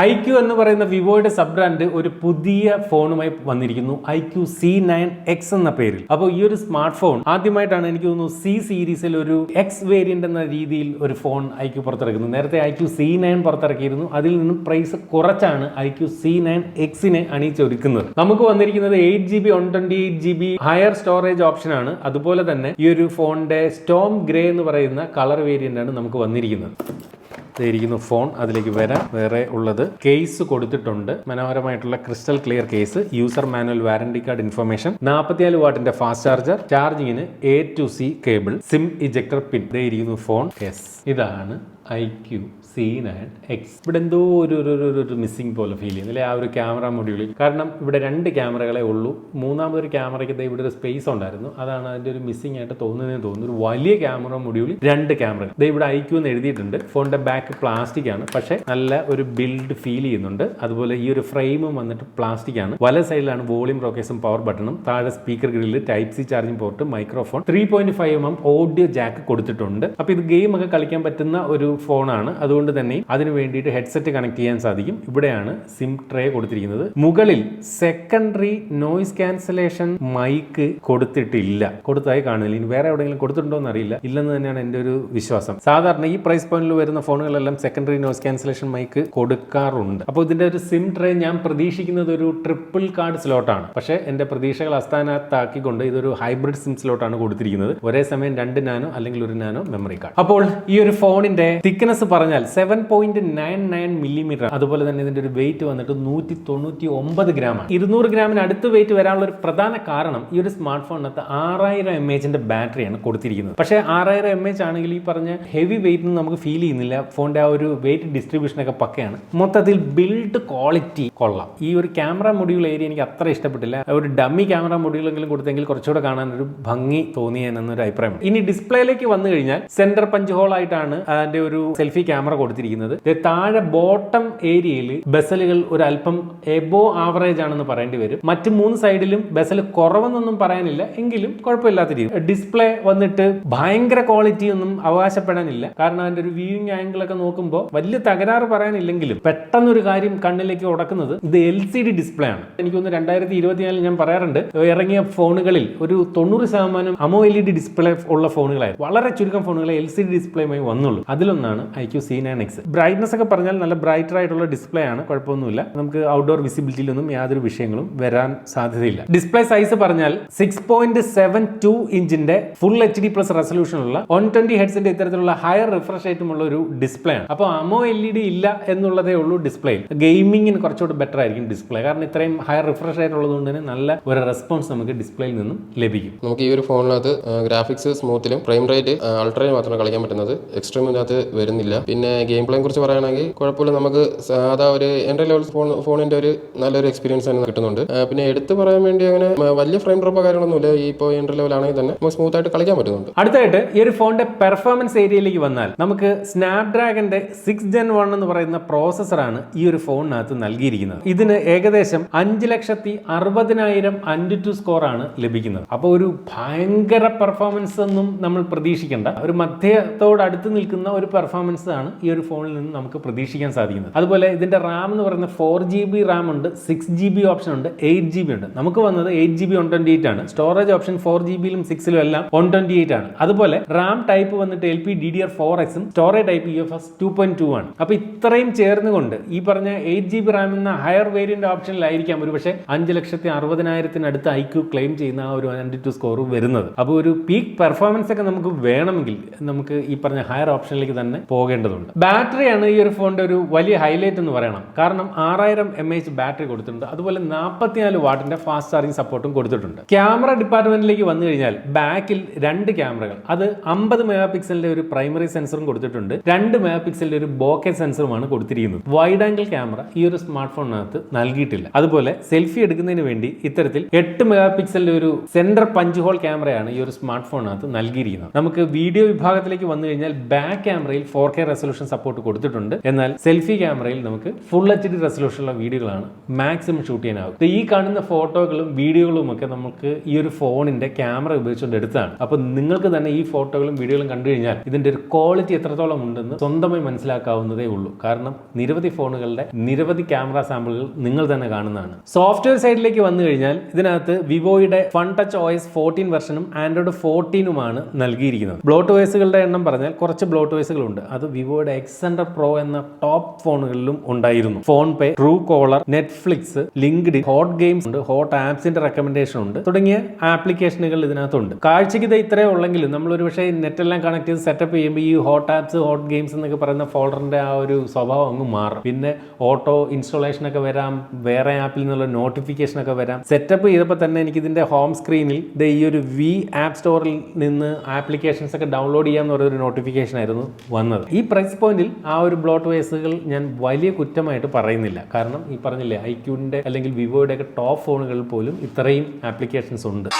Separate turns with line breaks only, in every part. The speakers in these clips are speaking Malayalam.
ഐ ക്യു എന്ന് പറയുന്ന വിവോയുടെ സബ് ബ്രാൻഡ് ഒരു പുതിയ ഫോണുമായി വന്നിരിക്കുന്നു. I Q C nine X എന്ന പേരിൽ. അപ്പോൾ ഈ ഒരു സ്മാർട്ട് ഫോൺ ആദ്യമായിട്ടാണ് എനിക്ക് തോന്നുന്നു സി സീരീസിൽ ഒരു എക്സ് വേരിയന്റ് എന്ന രീതിയിൽ ഒരു ഫോൺ ഐ ക്യു പുറത്തിറക്കുന്നത്. നേരത്തെ ഐ ക്യു സി നയൻ പുറത്തിറക്കിയിരുന്നു. അതിൽ നിന്നും പ്രൈസ് കുറച്ചാണ് ഐ ക്യു സി നയൻ എക്സിനെ അണിയിച്ചൊരുക്കുന്നത്. നമുക്ക് വന്നിരിക്കുന്നത് eight G B one twenty eight G B higher storage option ആണ്. അതുപോലെ തന്നെ ഈ ഒരു ഫോണിന്റെ സ്റ്റോം ഗ്രേ എന്ന് പറയുന്ന കളർ വേരിയന്റ് ആണ് നമുക്ക് വന്നിരിക്കുന്നത്. ഇരിക്കുന്നു ഫോൺ അതിലേക്ക് വരാം വേറെ ഉള്ളത്. കേസ് കൊടുത്തിട്ടുണ്ട്. മനോഹരമായിട്ടുള്ള crystal clear case. User manual warranty card information. നാൽപ്പത്തിനാല് വാട്ടിന്റെ fast charger. ചാർജിങ്ങിന് A to C cable. Sim ejector pin. ഇരിക്കുന്നു ഫോൺ. എസ് ഇതാണ് I Q C nine X ഇവിടെ എന്തോ ഒരു ഒരു മിസ്സിംഗ് പോലെ ഫീൽ ചെയ്യുന്നു അല്ലെ? ആ ഒരു ക്യാമറ മൊഡ്യൂളിൽ കാരണം ഇവിടെ രണ്ട് ക്യാമറകളെ ഉള്ളൂ. മൂന്നാമതൊരു ക്യാമറയ്ക്ക് ഇവിടെ ഒരു സ്പേസ് ഉണ്ടായിരുന്നു. അതാണ് അതിന്റെ ഒരു മിസ്സിംഗ് ആയിട്ട് തോന്നുന്നതെന്ന് തോന്നുന്നു. ഒരു വലിയ ക്യാമറ മൊഡ്യൂളിൽ രണ്ട് ക്യാമറ ദേ ഇവിടെ ഐ ക്യു എന്ന് എഴുതിയിട്ടുണ്ട്. ഫോണിന്റെ ബാക്ക് പ്ലാസ്റ്റിക് ആണ്. പക്ഷേ നല്ല ഒരു ബിൽഡ് ഫീൽ ചെയ്യുന്നുണ്ട്. അതുപോലെ ഈ ഒരു ഫ്രെയിമും വന്നിട്ട് പ്ലാസ്റ്റിക് ആണ്. വല സൈഡിലാണ് വോളിയം റോക്കേസും പവർ ബട്ടണും താഴെ speaker grill type C charging port microphone three point five M M audio jack കൊടുത്തിട്ടുണ്ട്. അപ്പൊ ഇത് ഗെയിം ഒക്കെ കളിക്കാൻ പറ്റുന്ന ഒരു ഫോണാണ്. അതുകൊണ്ട് തന്നെ അതിന് വേണ്ടിയിട്ട് ഹെഡ്സെറ്റ് കണക്ട് ചെയ്യാൻ സാധിക്കും. ഇവിടെയാണ് സിം ട്രേ കൊടുത്തിരിക്കുന്നത്. മുകളിൽ സെക്കൻഡറി നോയിസ് ക്യാൻസലേഷൻ മൈക്ക് കൊടുത്തിട്ടില്ല. കൊടുത്തായി കാണുന്നില്ല. ഇനി വേറെ എവിടെയെങ്കിലും കൊടുത്തിട്ടുണ്ടോ എന്ന് അറിയില്ല ഇല്ലെന്ന് തന്നെയാണ് എന്റെ ഒരു വിശ്വാസം. സാധാരണ ഈ പ്രൈസ് പോയിന്റിൽ വരുന്ന ഫോണുകളെല്ലാം സെക്കൻഡറി നോയിസ് ക്യാൻസലേഷൻ മൈക്ക് കൊടുക്കാറുണ്ട്. അപ്പോൾ ഇതിന്റെ ഒരു സിം ട്രേ ഞാൻ പ്രതീക്ഷിക്കുന്നത് ഒരു ട്രിപ്പിൾ കാർഡ് സ്ലോട്ടാണ് പക്ഷേ എന്റെ പ്രതീക്ഷകൾ അസ്ഥാനത്താക്കിക്കൊണ്ട് ഇതൊരു ഹൈബ്രിഡ് സിം സ്ലോട്ടാണ് കൊടുത്തിരിക്കുന്നത്. ഒരേ സമയം രണ്ട് നാനോ അല്ലെങ്കിൽ ഒരു നാനോ മെമ്മറി കാർഡ് അപ്പോൾ ഈ ഒരു ഫോണിന്റെ തിക്നെസ് പറഞ്ഞാൽ seven point nine nine millimetre അതുപോലെ തന്നെ ഇതിന്റെ ഒരു വെയിറ്റ് വന്നിട്ട് നൂറ്റി തൊണ്ണൂറ്റി ഒമ്പത് ഗ്രാമാണ് ഇരുന്നൂറ് ഗ്രാമിന് അടുത്ത് വെയിറ്റ് വരാനുള്ള ഒരു പ്രധാന കാരണം ഈ ഒരു സ്മാർട്ട് ഫോണിനകത്ത് ആറായിരം എം എച്ചിന്റെ ബാറ്ററിയാണ് കൊടുത്തിരിക്കുന്നത്. പക്ഷേ ആറായിരം എം എച്ച് ആണെങ്കിൽ ഈ പറഞ്ഞ ഹെവി വെയിറ്റ് നമുക്ക് ഫീൽ ചെയ്യുന്നില്ല. ഫോണിന്റെ ആ ഒരു വെയിറ്റ് ഡിസ്ട്രിബ്യൂഷൻ ഒക്കെ പക്കയാണ്. മൊത്തത്തിൽ ബിൽഡ് ക്വാളിറ്റി കൊള്ളാം. ഈ ഒരു ക്യാമറ മൊഡ്യൂൾ ഏരിയ എനിക്ക് അത്ര ഇഷ്ടപ്പെട്ടില്ല. ഒരു ഡമ്മി ക്യാമറ മൊഡ്യൂളെങ്കിലും കൊടുത്തെങ്കിൽ കുറച്ചുകൂടെ കാണാൻ ഒരു ഭംഗി തോന്നിയെന്നൊരു അഭിപ്രായം. ഇനി ഡിസ്പ്ലേയിലേക്ക് വന്നു കഴിഞ്ഞാൽ സെന്റർ പഞ്ച് ഹോൾ ആയിട്ടാണ് അതിന്റെ സെൽഫി ക്യാമറ കൊടുത്തിരിക്കുന്നത്. താഴെ ബോട്ടം ഏരിയയിൽ ബസലുകൾ ഒരു അല്പം എബോ ആവറേജ് ആണെന്ന് പറയേണ്ടി വരും. മറ്റ് മൂന്ന് സൈഡിലും ബസൽ കുറവെന്നൊന്നും പറയാനില്ല. എങ്കിലും കുഴപ്പമില്ലാത്ത രീതി ഡിസ്പ്ലേ വന്നിട്ട് ഭയങ്കര ക്വാളിറ്റി ഒന്നും അവകാശപ്പെടാനില്ല. കാരണം അതിന്റെ ഒരു വ്യൂയിങ് ആംഗിൾ ഒക്കെ നോക്കുമ്പോൾ വലിയ തകരാറ് പറയാനില്ലെങ്കിലും പെട്ടെന്നൊരു കാര്യം കണ്ണിലേക്ക് ഉടക്കുന്നത് ഇത് എൽ സി ഡി ഡിസ്പ്ലേ ആണ്. എനിക്ക് ഒന്ന് രണ്ടായിരത്തി ഇരുപത്തിനാലിൽ ഞാൻ പറയാറുണ്ട്. ഇറങ്ങിയ ഫോണുകളിൽ ഒരു തൊണ്ണൂറ് ശതമാനം AMOLED display ഉള്ള ഫോണുകളായി വളരെ ചുരുക്കം ഫോണുകളെ എൽ സി ഡി ഡിസ്പ്ലേയുമായി വന്നുള്ളൂ. അതിലൊന്നാണ് I Q C nine X. Brightness ഒക്കെ പറഞ്ഞാൽ നല്ല ബ്രൈറ്റർ ആയിട്ടുള്ള ഡിസ്പ്ലേ ആണ് കുഴപ്പമൊന്നുമില്ല. നമുക്ക് ഔട്ട്ഡോർ വിസിബിലിറ്റിയിലൊന്നും യാതൊരു വിഷയങ്ങളും വരാൻ സാധ്യതയില്ല. ഡിസ്പ്ലേ സൈസ് പറഞ്ഞാൽ സിക്സ് പോയിന്റ് സെവൻ ടു ഇഞ്ചിന്റെ ഫുൾ എച്ച് ഡി പ്ലസ് റെസൊല്യൂഷനുള്ള വൺ ട്വന്റി ഹെഡ്സിന്റെ ഇത്തരത്തിലുള്ള ഹയർ റിഫ്രഷ് റേറ്റുമുള്ള ഒരു ഡിസ്പ്ലേ ആണ്. അപ്പോൾ അമോ എൽ ഇ ഡി ഇല്ല എന്നുള്ളതേ ഉള്ളൂ ഡിസ്പ്ലേ ഗെയിമിങ്ങിന് കുറച്ചുകൂടി ബെറ്റർ ആയിരിക്കും ഡിസ്പ്ലേ കാരണം ഇത്രയും ഹയർ റിഫ്രഷ് ആയിട്ടുള്ളത് കൊണ്ട് തന്നെ നല്ല ഒരു റെസ്പോൺസ് നമുക്ക് ഡിസ്പ്ലേയിൽ നിന്നും ലഭിക്കും.
നമുക്ക് ഈ ഒരു ഫോണിനകത്ത് ഗ്രാഫിക്സ് സ്മൂത്തിലും ഫ്രെയിം റേറ്റ് അൾട്രയിൽ മാത്രമേ കളിക്കാൻ പറ്റുന്നത്. എക്സ്ട്രീം ഇതിനകത്ത് വരുന്നില്ല. പിന്നെ ഗെയിം പ്ലേയെ കുറിച്ച് പറയുകയാണെങ്കിൽ കുഴപ്പമില്ല. നമുക്ക് സാധാ ഒരു എന്റെ ലെവൽ ഫോൺ ഫോണിന്റെ ഒരു നല്ലൊരു എക്സ്പീരിയൻസ് തന്നെ കിട്ടുന്നുണ്ട്. പിന്നെ എടുത്തു പറയാൻ വേണ്ടി അങ്ങനെ വലിയ ഫ്രെയിം ഡ്രോപ്പോ കാര്യങ്ങളൊന്നുമില്ല. ഈ ഇപ്പോൾ എന്റെ ലെവൽ ആണെങ്കിൽ തന്നെ നമുക്ക് സ്മൂത്ത് ആയിട്ട് കളിക്കാൻ പറ്റുന്നുണ്ട്.
അടുത്തായിട്ട് ഈ ഒരു ഫോണിന്റെ പെർഫോമൻസ് ഏരിയയിലേക്ക് വന്നാൽ നമുക്ക് സ്നാപ്ഡ്രാഗന്റെ സിക്സ് ജെൻ വൺ എന്ന് പറയുന്ന പ്രോസസ്സറാണ് ഈ ഒരു ഫോണിനകത്ത് നൽകിയിരിക്കുന്നത്. ഇതിന് ഏകദേശം അഞ്ച് ലക്ഷത്തി അറുപതിനായിരം അൻഡ് ടു സ്കോർ ആണ് ലഭിക്കുന്നത്. അപ്പോൾ ഒരു ഭയങ്കര പെർഫോമൻസ് ഒന്നും നമ്മൾ പ്രതീക്ഷിക്കേണ്ട. ഒരു മധ്യത്തോട് അടുത്ത് നിൽക്കുന്ന ഒരു പെർഫോമൻസ് ആണ് ഈ ഒരു ഫോണിൽ നിന്ന് നമുക്ക് പ്രതീക്ഷിക്കാൻ സാധിക്കുന്നത്. അതുപോലെ ഇതിന്റെ റാം എന്ന് പറയുന്ന ഫോർ ജി ബി റാം ഉണ്ട് സിക്സ് ജി ബി ഓപ്ഷൻ ഉണ്ട് എയ്റ്റ് ജി ബി ഉണ്ട്. നമുക്ക് വന്നത് eight G B one twenty eight ആണ് സ്റ്റോറേജ് ഓപ്ഷൻ ഫോർ ജി ബിയിലും സിക്സിലും എല്ലാം വൺ ട്വന്റി എയ്റ്റ് ആണ്. അതുപോലെ റാം ടൈപ്പ് വന്നിട്ട് L P D D R four എക്സും storage type U F S two point two ആണ്. അപ്പൊ ഇത്രയും ചേർന്നുകൊണ്ട് ഈ പറഞ്ഞ എയ്റ്റ് ജി ബി റാം എന്ന ഹയർ വേരിയന്റ് ഓപ്ഷനിലായിരിക്കാം ഒരു പക്ഷേ അഞ്ച് ലക്ഷത്തി അറുപതിനായിരത്തിനടുത്ത് ഐ ക്യു ക്ലെയിം ചെയ്യുന്ന ആ ഒരു ഹൺഡ്രഡ് ടു സ്കോർ വരുന്നത്. അപ്പോൾ ഒരു പീക്ക് പെർഫോമൻസ് ഒക്കെ നമുക്ക് വേണമെങ്കിൽ നമുക്ക് ഈ പറഞ്ഞ ഹയർ ഓപ്ഷനിലേക്ക് തന്നെ പോകേണ്ടതുണ്ട്. ബാറ്ററിയാണ് ഈ ഒരു ഫോണിന്റെ ഒരു വലിയ ഹൈലൈറ്റ് എന്ന് പറയണം. കാരണം ആറായിരം എം എച്ച് ബാറ്ററി കൊടുത്തിട്ടുണ്ട്. അതുപോലെ നാൽപ്പത്തിനാല് വാട്ടിന്റെ ഫാസ്റ്റ് ചാർജിങ് സപ്പോർട്ടും കൊടുത്തിട്ടുണ്ട്. ക്യാമറ ഡിപ്പാർട്ട്മെന്റിലേക്ക് വന്നു കഴിഞ്ഞാൽ ബാക്കിൽ രണ്ട് ക്യാമറകൾ അത് അമ്പത് മെഗാ പിക്സലിന്റെ ഒരു പ്രൈമറി സെൻസറും കൊടുത്തിട്ടുണ്ട്. രണ്ട് മെഗാ പിക്സലിന്റെ ഒരു ബോക്കെ സെൻസറുമാണ് കൊടുത്തിരിക്കുന്നത്. വൈഡ് ആംഗിൾ ക്യാമറ ഈ ഒരു സ്മാർട്ട് ഫോണിനകത്ത് നൽകിയിട്ടില്ല. അതുപോലെ സെൽഫി എടുക്കുന്നതിന് വേണ്ടി ഇത്തരത്തിൽ എട്ട് മെഗാ പിക്സലിന്റെ ഒരു സെന്റർ പഞ്ച് ഹോൾ ക്യാമറയാണ് ഈ ഒരു സ്മാർട്ട് ഫോണിനകത്ത് നൽകിയിരിക്കുന്നത്. നമുക്ക് വീഡിയോ വിഭാഗത്തിലേക്ക് വന്നു കഴിഞ്ഞാൽ ബാക്ക് ക്യാമറയിൽ ഫോർ കെ റെസൊല്യൂഷൻ സപ്പോർട്ട് കൊടുത്തിട്ടുണ്ട്. എന്നാൽ സെൽഫി ക്യാമറയിൽ നമുക്ക് ഫുൾ എച്ച് ഡി റെസൊല്യൂഷനുള്ള വീഡിയോകളാണ് മാക്സിമം ഷൂട്ട് ചെയ്യാനാവും ഈ കാണുന്ന ഫോട്ടോകളും വീഡിയോകളും ഒക്കെ നമുക്ക് ഈ ഒരു ഫോണിന്റെ ക്യാമറ ഉപയോഗിച്ചുകൊണ്ട് എടുത്താണ് അപ്പോൾ നിങ്ങൾക്ക് തന്നെ ഈ ഫോട്ടോകളും വീഡിയോകളും കണ്ടു കഴിഞ്ഞാൽ ഇതിന്റെ ഒരു ക്വാളിറ്റി എത്രത്തോളം ഉണ്ടെന്ന് സ്വന്തമായി മനസ്സിലാക്കാവുന്നതേ ഉള്ളൂ. കാരണം നിരവധി ഫോണുകളുടെ നിരവധി ക്യാമറ സാമ്പിളുകൾ നിങ്ങൾ തന്നെ കാണുന്നതാണ്. സോഫ്റ്റ്വെയർ സൈഡിലേക്ക് വന്നു കഴിഞ്ഞാൽ ഇതിനകത്ത് വിവോയുടെ fun touch O S fourteen വെർഷനും Android ഫോർട്ടീനുമാണ് നൽകിയിരിക്കുന്നത്. ബ്ലോട്ട് വോയ്സുകളുടെ എണ്ണം പറഞ്ഞാൽ കുറച്ച് ബ്ലോട്ട് വോയിസുകളുണ്ട് അത് വിവോയുടെ എക്സ് ഹൺഡ്രഡ് പ്രോ എന്ന ടോപ്പ് ഫോണുകളിലും ഉണ്ടായിരുന്നു. PhonePe Truecaller Netflix LinkedIn hot games ഉണ്ട് ഹോട്ട് ആപ്സിന്റെ റെക്കമെൻഡേഷൻ ഉണ്ട്. തുടങ്ങിയ ആപ്ലിക്കേഷനുകൾ ഇതിനകത്തുണ്ട്. കാഴ്ചയ്ക്ക് ഇത് ഇത്രേ ഉള്ളെങ്കിലും നമ്മൾ ഒരു പക്ഷേ നെറ്റ് എല്ലാം കണക്ട് ചെയ്ത് സെറ്റപ്പ് ചെയ്യുമ്പോൾ ഈ ഹോട്ട് ആപ്സ് ഹോട്ട് ഗെയിംസ് എന്നൊക്കെ പറയുന്ന ഫോൾഡറിന്റെ ആ ഒരു സ്വഭാവം അങ്ങ് മാറും. പിന്നെ ഓട്ടോ ഇൻസ്റ്റാളേഷൻ ഒക്കെ വരാം വേറെ ആപ്പിൽ നിന്നുള്ള നോട്ടിഫിക്കേഷൻ ഒക്കെ വരാം. സെറ്റപ്പ് ചെയ്തപ്പോൾ തന്നെ എനിക്ക് ഇതിന്റെ ഹോം സ്ക്രീനിൽ ഇത് ഈ ഒരു വി ആപ്പ് സ്റ്റോറിൽ നിന്ന് ആപ്ലിക്കേഷൻസ് ഒക്കെ ഡൗൺലോഡ് ചെയ്യാന്ന് പറയുന്ന ഒരു നോട്ടിഫിക്കേഷൻ ആയിരുന്നു. വന്നത്. ഈ പ്രൈസ് പോയിന്റിൽ ആ ഒരു ബ്ലോട്ട് വേസുകൾ ഞാൻ വലിയ കുറ്റമായിട്ട് പറയുന്നില്ല. കാരണം ഈ പറഞ്ഞില്ലേ ഐക്യൂന്റെ അല്ലെങ്കിൽ വിവോയുടെ ഒക്കെ ടോപ്പ് ഫോണുകളിൽ പോലും ഇത്രയും ആപ്ലിക്കേഷൻസ് ഉണ്ട്.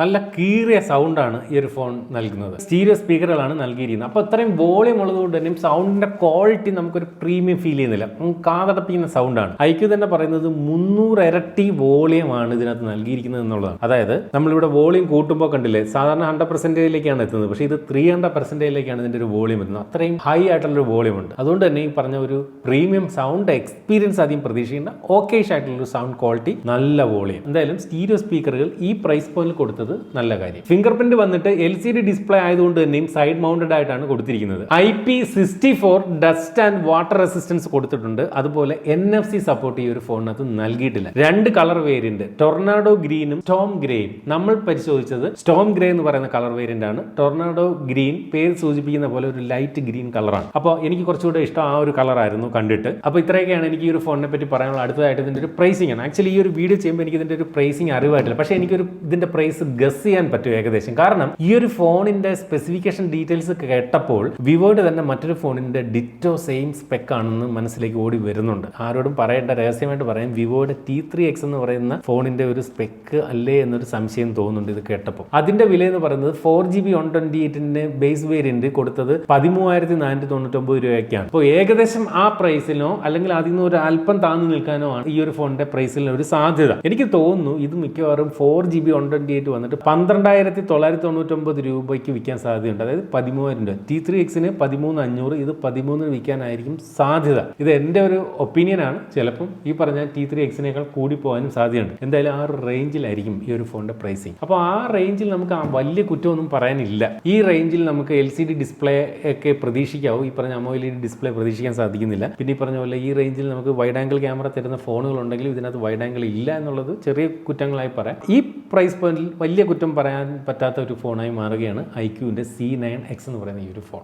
നല്ല കീറിയ സൗണ്ടാണ് ഈ ഒരു ഫോൺ നൽകുന്നത്. സ്റ്റീരിയോ സ്പീക്കറുകളാണ് നൽകിയിരിക്കുന്നത്. അപ്പോൾ ഇത്രയും വോളിയം ഉള്ളതുകൊണ്ട് തന്നെ സൗണ്ടിന്റെ ക്വാളിറ്റി നമുക്കൊരു പ്രീമിയം ഫീൽ ചെയ്യുന്നില്ല. കാതടപ്പിക്കുന്ന സൗണ്ടാണ് ഐക്യു തന്നെ പറയുന്നത് മുന്നൂറ് ഇരട്ടി വോളിയമാണ് ഇതിനകത്ത് നൽകിയിരിക്കുന്നത് എന്നുള്ളതാണ്. അതായത് നമ്മളിവിടെ വോളിയം കൂട്ടുമ്പോൾ കണ്ടില്ലേ സാധാരണ ഹൺഡ്രഡ് പെർസെന്റേജിലേക്കാണ് എത്തുന്നത്. പക്ഷേ ഇത് ത്രീ ഹൺഡ്രഡ് പെർസെന്റേജിലേക്കാണ് ഇതിന്റെ ഒരു വോളിയം എത്തുന്നത്. അത്രയും ഹൈ ആയിട്ടുള്ളൊരു വോളിയം ഉണ്ട്. അതുകൊണ്ട് തന്നെ ഈ പറഞ്ഞ ഒരു പ്രീമിയം സൗണ്ട് എക്സ്പീരിയൻസ് അധികം പ്രതീക്ഷിക്കേണ്ട. ഓക്കേഷ് ആയിട്ടുള്ളൊരു സൗണ്ട് ക്വാളിറ്റി നല്ല വോളിയം എന്തായാലും സ്റ്റീരിയോ സ്പീക്കറുകൾ ഈ പ്രൈസ് പോയിന്റിൽ കൊടുത്തത് നല്ല കാര്യം. ഫിംഗർ പ്രിന്റ് വന്നിട്ട് എൽ സി ഡി ഡിസ്പ്ലേ ആയതുകൊണ്ട് തന്നെയും സൈഡ് മൗണ്ടഡ് ആയിട്ടാണ് കൊടുത്തിരിക്കുന്നത്. I P sixty four dust and water resistance കൊടുത്തിട്ടുണ്ട്. അതുപോലെ എൻ എഫ് സി സപ്പോർട്ട് ഈ ഒരു ഫോണിനകത്ത് നൽകിയിട്ടില്ല. രണ്ട് കളർ വേരിയന്റ് ടൊർണാഡോ ഗ്രീനും സ്റ്റോം ഗ്രേയും നമ്മൾ പരിശോധിച്ചത് സ്റ്റോം ഗ്രേ എന്ന് പറയുന്ന കളർ വേരിയന്റ് ആണ്. ടൊർണാഡോ ഗ്രീൻ പേര് സൂചിപ്പിക്കുന്ന പോലെ ഒരു ലൈറ്റ് ഗ്രീൻ കളറാണ് അപ്പോൾ എനിക്ക് കുറച്ചുകൂടെ ഇഷ്ടം ആ ഒരു കളറായിരുന്നു കണ്ടിട്ട്. അപ്പോൾ ഇത്രയൊക്കെയാണ് എനിക്ക് ഈ ഒരു ഫോണിനെ പറ്റി പറയാനുള്ള അടുത്തതായിട്ട് ഇതിന്റെ ഒരു പ്രൈസിംഗ് ആണ്. ആക്ച്വലി ഈ ഒരു വീഡിയോ ചെയ്യുമ്പോൾ എനിക്ക് ഇതിന്റെ ഒരു പ്രൈസിംഗ് അറിവായിട്ടില്ല. പക്ഷേ എനിക്കൊരു ഇതിന്റെ പ്രൈസ് ഗസ് ചെയ്യാൻ പറ്റും ഏകദേശം. കാരണം ഈ ഒരു ഫോണിന്റെ സ്പെസിഫിക്കേഷൻ ഡീറ്റെയിൽസ് കേട്ടപ്പോൾ വിവോയുടെ തന്നെ മറ്റൊരു ഫോണിന്റെ ഡിറ്റോ സെയിം സ്പെക്ക് ആണെന്ന് മനസ്സിലേക്ക് ഓടി വരുന്നുണ്ട്. ആരോടും പറയേണ്ട രഹസ്യമായിട്ട് പറയാം വിവോയുടെ ടി ത്രീ എക്സ് എന്ന് പറയുന്ന ഫോണിന്റെ ഒരു സ്പെക്ക് അല്ലേ എന്നൊരു സംശയം തോന്നുന്നുണ്ട് ഇത് കേട്ടപ്പോൾ. അതിന്റെ വില എന്ന് പറയുന്നത് four G B one twenty എയ്റ്റിന്റെ base variant കൊടുത്തത് പതിമൂവായിരത്തി നാനൂറ്റി തൊണ്ണൂറ്റൊമ്പത് രൂപയ്ക്കാണ്. അപ്പോൾ ഏകദേശം ആ പ്രൈസിനോ അല്ലെങ്കിൽ അതിൽ നിന്ന് ഒരു അല്പം താന്നു നിൽക്കാനോ ആണ് ഈ ഒരു ഫോണിന്റെ പ്രൈസിൽ ഒരു സാധ്യത. എനിക്ക് തോന്നുന്നു ഇത് മിക്കവാറും four G B one twenty eight വന്നിട്ട് പന്ത്രണ്ടായിരത്തി തൊള്ളായിരത്തി തൊണ്ണൂറ്റൊമ്പത് രൂപയ്ക്ക് വിൽക്കാൻ സാധ്യതയുണ്ട്. അതായത് പതിമൂവായിരം രൂപ. ടി ത്രീ എക്സിന് പതിമൂന്ന് അഞ്ഞൂറ് ഇത് പതിമൂന്നിന് വിൽക്കാനായിരിക്കും സാധ്യത. ഇത് എന്റെ ഒരു ഒപ്പീനിയൻ ആണ്. ചിലപ്പം ഈ പറഞ്ഞ ടി ത്രീ എക്സിനേക്കാൾ കൂടി പോകാനും സാധ്യതയുണ്ട്. എന്തായാലും ആ ഒരു റേഞ്ചിലായിരിക്കും ഈ ഒരു ഫോണിന്റെ പ്രൈസിങ് അപ്പോൾ ആ റേഞ്ചിൽ നമുക്ക് ആ വലിയ കുറ്റമൊന്നും പറയാനില്ല. ഈ റേഞ്ചിൽ നമുക്ക് എൽ സി ഡി ഡിസ്പ്ലേ ഒക്കെ പ്രതീക്ഷിക്കാവും. ഈ പറഞ്ഞ അമോയിലി ഡിസ്പ്ലേ പ്രതീക്ഷിക്കാൻ സാധിക്കുന്നില്ല. പിന്നെ ഈ പറഞ്ഞ പോലെ ഈ റേഞ്ചിൽ നമുക്ക് വൈഡ് ആംഗിൾ ക്യാമറ തരുന്ന ഫോണുകൾ ഉണ്ടെങ്കിലും ഇതിനകത്ത് വൈഡ് ആംഗിൾ ഇല്ല എന്നുള്ളത് ചെറിയ കുറ്റങ്ങളായി പറയാം. ഈ പ്രൈസ് പോയിന്റിൽ വലിയ കുറ്റം പറയാൻ പറ്റാത്ത ഒരു ഫോണായി മാറുകയാണ് ഐ ക്യൂവിന്റെ സി നയൻ എക്സ് എന്ന് പറയുന്ന ഈ ഒരു ഫോൺ.